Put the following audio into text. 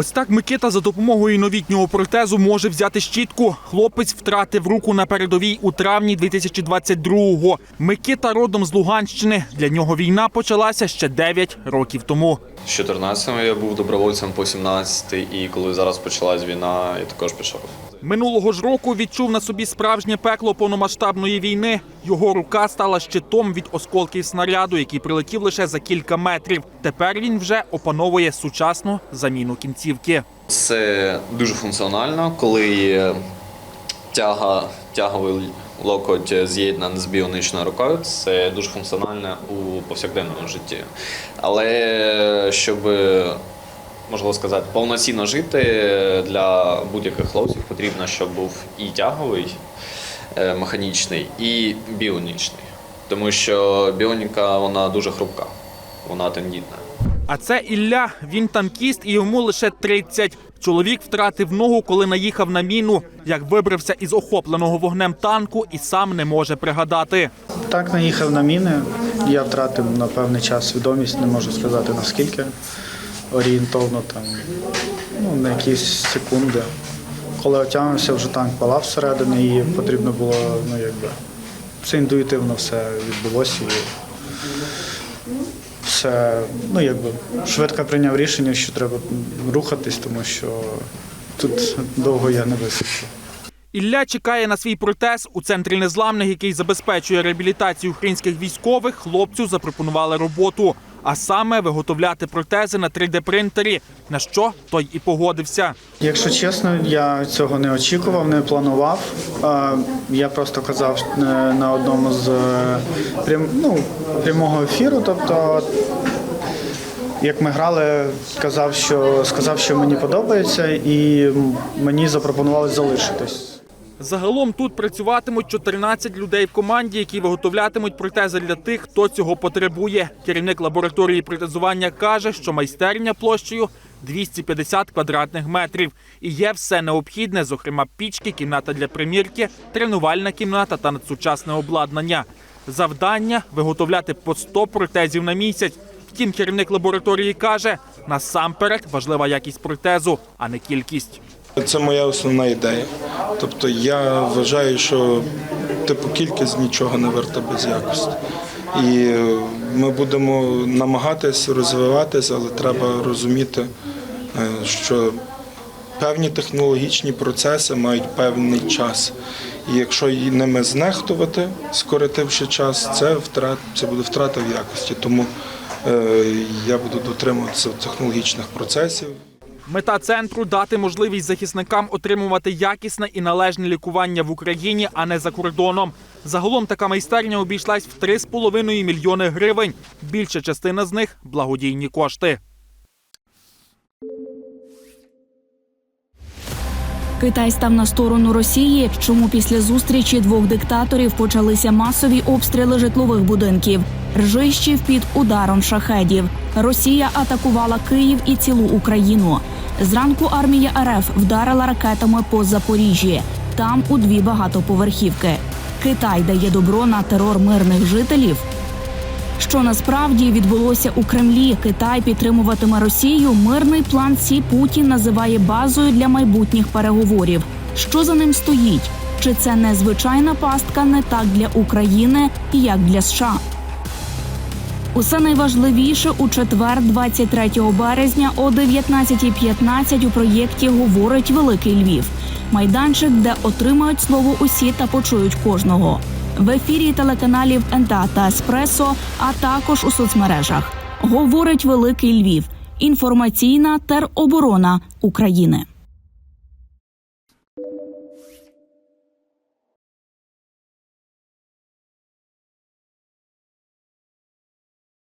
Ось так Микита за допомогою новітнього протезу може взяти щітку. Хлопець втратив руку на передовій у травні 2022-го. Микита родом з Луганщини. Для нього війна почалася ще 9 років тому. З 14 я був добровольцем по 17 і коли зараз почалась війна, я також пішов. Минулого ж року відчув на собі справжнє пекло повномасштабної війни. Його рука стала щитом від осколків снаряду, який прилетів лише за кілька метрів. Тепер він вже опановує сучасну заміну кінцівки. Це дуже функціонально, коли тяга, тяговий локоть з'єднаний з біонічною рукою. Це дуже функціонально у повсякденному житті. Але щоб можливо сказати, повноцінно жити для будь-яких хлопців потрібно, щоб був і тяговий е, механічний, і біонічний. Тому що біоніка вона дуже хрупка, вона тендітна. А це Ілля. Він танкіст і йому лише 30. Чоловік втратив ногу, коли наїхав на міну. Як вибрався із охопленого вогнем танку, і сам не може пригадати. Так наїхав на міни. Я втратив на певний час свідомість, не можу сказати наскільки. Орієнтовно там, ну, на якісь секунди. Коли отягнувся, вже танк палав всередині, і потрібно було, ну якби, це інтуїтивно все відбулося. І все, ну якби, швидко прийняв рішення, що треба рухатись, тому що тут довго я не висишу. Ілля чекає на свій протез у центрі незламних, який забезпечує реабілітацію українських військових. Хлопцю запропонували роботу, а саме виготовляти протези на 3D-принтері, на що той і погодився. Якщо чесно, я цього не очікував, не планував. Я просто казав е, на одному з е, прям, ну, прямого ефіру. Тобто, як ми грали, казав, що сказав, що мені подобається, і мені запропонували залишитись. Загалом тут працюватимуть 14 людей в команді, які виготовлятимуть протези для тих, хто цього потребує. Керівник лабораторії протезування каже, що майстерня площею 250 квадратних метрів. І є все необхідне, зокрема пічки, кімната для примірки, тренувальна кімната та надсучасне обладнання. Завдання виготовляти по 100 протезів на місяць. Втім, керівник лабораторії каже, насамперед важлива якість протезу, а не кількість. Це моя основна ідея. Тобто я вважаю, що типу кількість нічого не варта без якості. І ми будемо намагатись розвиватись, але треба розуміти, е, що певні технологічні процеси мають певний час. І якщо ними знехтувати, скоротивши час, це втрат, це буде втрата в якості. Тому е, я буду дотримуватися технологічних процесів. Мета центру дати можливість захисникам отримувати якісне і належне лікування в Україні, а не за кордоном. Загалом така майстерня обійшлась в 3,5 мільйони гривень. Більша частина з них благодійні кошти. Китай став на сторону Росії, чому після зустрічі двох диктаторів почалися масові обстріли житлових будинків, ржищів під ударом шахедів. Росія атакувала Київ і цілу Україну. Зранку армія РФ вдарила ракетами по Запоріжжі. Там у дві багатоповерхівки. Китай дає добро на терор мирних жителів. Що насправді відбулося у Кремлі? Китай підтримуватиме Росію. Мирний план Сі Путін називає базою для майбутніх переговорів. Що за ним стоїть? Чи це не звичайна пастка не так для України, як для США? Усе найважливіше у четвер, 23 березня о 19.15 у проєкті говорить Великий Львів. Майданчик, де отримають слово усі та почують кожного. В ефірі телеканалів НТА та Еспресо, а також у соцмережах. Говорить Великий Львів. Інформаційна тероборона України.